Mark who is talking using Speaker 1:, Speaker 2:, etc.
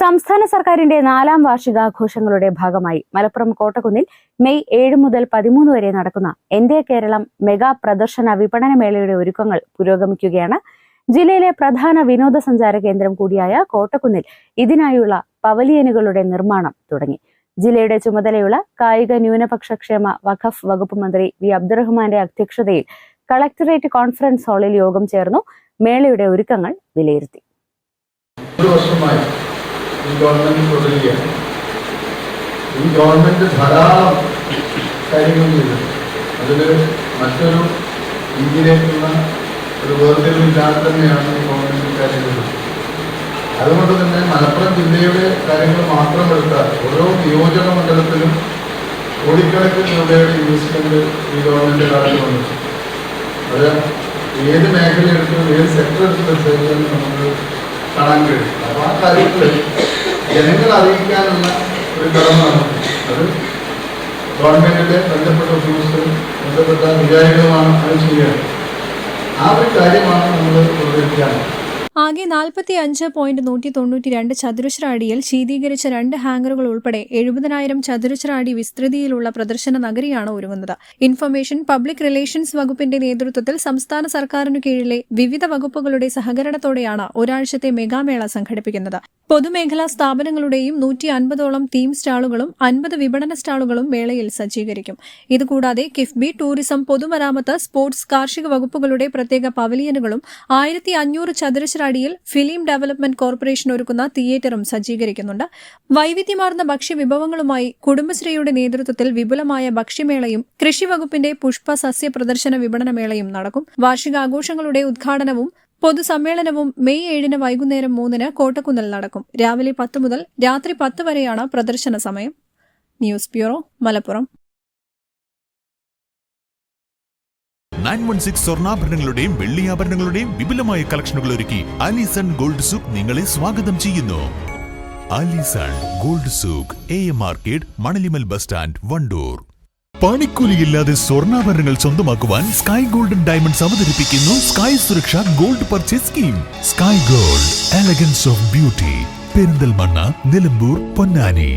Speaker 1: സംസ്ഥാന സർക്കാരിന്റെ നാലാം വാർഷികാഘോഷങ്ങളുടെ ഭാഗമായി മലപ്പുറം കോട്ടക്കുന്നിൽ മെയ് ഏഴ് മുതൽ പതിമൂന്ന് വരെ നടക്കുന്ന എന്റെ കേരളം മെഗാ പ്രദർശന വിപണന മേളയുടെ ഒരുക്കങ്ങൾ പുരോഗമിക്കുകയാണ്. ജില്ലയിലെ പ്രധാന വിനോദസഞ്ചാര കേന്ദ്രം കൂടിയായ കോട്ടക്കുന്നിൽ ഇതിനായുള്ള പവലിയനുകളുടെ നിർമ്മാണം തുടങ്ങി. ജില്ലയുടെ ചുമതലയുള്ള കായിക ന്യൂനപക്ഷ ക്ഷേമ വഖഫ് വകുപ്പ് മന്ത്രി വി. അബ്ദുറഹ്മാന്റെ അധ്യക്ഷതയിൽ കളക്ടറേറ്റ് കോൺഫറൻസ് ഹാളിൽ യോഗം ചേർന്നു മേളയുടെ ഒരുക്കങ്ങൾ വിലയിരുത്തി.
Speaker 2: ഒരു വർഷമായി ഈ ഗവൺമെന്റ് തുടരുകയാണ് ഈ ഗവൺമെന്റ് ധാരാളം കാര്യങ്ങൾ ചെയ്തു. അതിൽ മറ്റൊരു ഇന്ത്യയിലേക്കുള്ള ഒരു വേർതിരിവില്ലാതെ തന്നെയാണ് ഈ ഗവൺമെന്റ് കാര്യങ്ങൾ അതുകൊണ്ട് തന്നെ മലപ്പുറം ജില്ലയുടെ കാര്യങ്ങൾ മാത്രം എടുത്താൽ ഓരോ നിയോജക മണ്ഡലത്തിലും കോടിക്കണക്കിന് രൂപയുടെ ഇൻവെസ്റ്റ്മെന്റ് ഈ ഗവൺമെന്റ് കാലത്ത് വന്നു. അത് ഏത് മേഖല എടുത്തും ഏത് സെക്ടർ എടുത്ത് നമുക്ക് കാണാൻ കഴിയും. അപ്പോൾ ആ കാര്യത്തിൽ ജനങ്ങൾ അറിയിക്കാനുള്ള ഒരു കടമ. അത് ഗവൺമെന്റിന്റെ ബന്ധപ്പെട്ട ഉദ്യോഗസ്ഥരും ബന്ധപ്പെട്ട വിചാരികളുമാണ് അത് ചെയ്യുക ആ ഒരു കാര്യമാണ് നമ്മൾ പ്രവർത്തിക്കാനുള്ളത്
Speaker 3: ആകെ നാൽപ്പത്തി അഞ്ച് പോയിന്റ് നൂറ്റി തൊണ്ണൂറ്റി രണ്ട് ചതുരശ്ര അടിയിൽ ശീതീകരിച്ച രണ്ട് ഹാങ്ങറുകൾ ഉൾപ്പെടെ എഴുപതിനായിരം ചതുരശ്ര അടി വിസ്തൃതിയിലുള്ള പ്രദർശന നഗരിയാണ് ഒരുങ്ങുന്നത്. ഇൻഫർമേഷൻ പബ്ലിക് റിലേഷൻസ് വകുപ്പിന്റെ നേതൃത്വത്തിൽ സംസ്ഥാന സർക്കാരിനു കീഴിലെ വിവിധ വകുപ്പുകളുടെ സഹകരണത്തോടെയാണ് ഒരാഴ്ചത്തെ മെഗാമേള സംഘടിപ്പിക്കുന്നത്. പൊതുമേഖലാ സ്ഥാപനങ്ങളുടെയും നൂറ്റി അൻപതോളം തീം സ്റ്റാളുകളും അൻപത് വിപണന സ്റ്റാളുകളും മേളയിൽ സജ്ജീകരിക്കും. ഇതുകൂടാതെ കിഫ്ബി ടൂറിസം പൊതുമരാമത്ത് സ്പോർട്സ് കാർഷിക വകുപ്പുകളുടെ പ്രത്യേക പവലിയനുകളും ആയിരത്തി അഞ്ഞൂറ് ചതുരശ്ര അടിയിൽ ഫിലിം ഡെവലപ്മെന്റ് കോർപ്പറേഷൻ ഒരുക്കുന്ന തിയേറ്ററും സജ്ജീകരിക്കുന്നുണ്ട്. വൈവിധ്യമാർന്ന ഭക്ഷ്യവിഭവങ്ങളുമായി കുടുംബശ്രീയുടെ നേതൃത്വത്തിൽ വിപുലമായ ഭക്ഷ്യമേളയും കൃഷി വകുപ്പിന്റെ പുഷ്പ സസ്യ പ്രദർശന വിപണനമേളയും നടക്കും. വാർഷികാഘോഷങ്ങളുടെ ഉദ്ഘാടനവും പൊതുസമ്മേളനവും മെയ് ഏഴിന് വൈകുന്നേരം മൂന്നിന് കോട്ടക്കുന്നിൽ നടക്കും. രാവിലെ പത്ത് മുതൽ രാത്രി പത്ത് വരെയാണ് പ്രദർശന സമയം. News bureau Malappuram.
Speaker 4: Nine one six സ്വർണാഭരണങ്ങളുടെയും വെള്ളിയാഭരണങ്ങളുടെയും വിപുലമായ കളക്ഷനുകൾ ഒരുക്കി അലിസൺ ഗോൾഡ് സൂക്ക് നിങ്ങളെ സ്വാഗതം ചെയ്യുന്നു. Alison gold souk A M market Manalimal bus stand Wandoor. പണിക്കൂലിയില്ലാതെ സ്വർണാഭരണങ്ങൾ സ്വന്തമാക്കുവാൻ സ്കൈ ഗോൾഡൻ ഡയമണ്ട്സ് അവതരിപ്പിക്കുന്നു sky Suraksha gold purchase scheme sky gold elegance of beauty Perinthalmanna Nilambur Ponnani.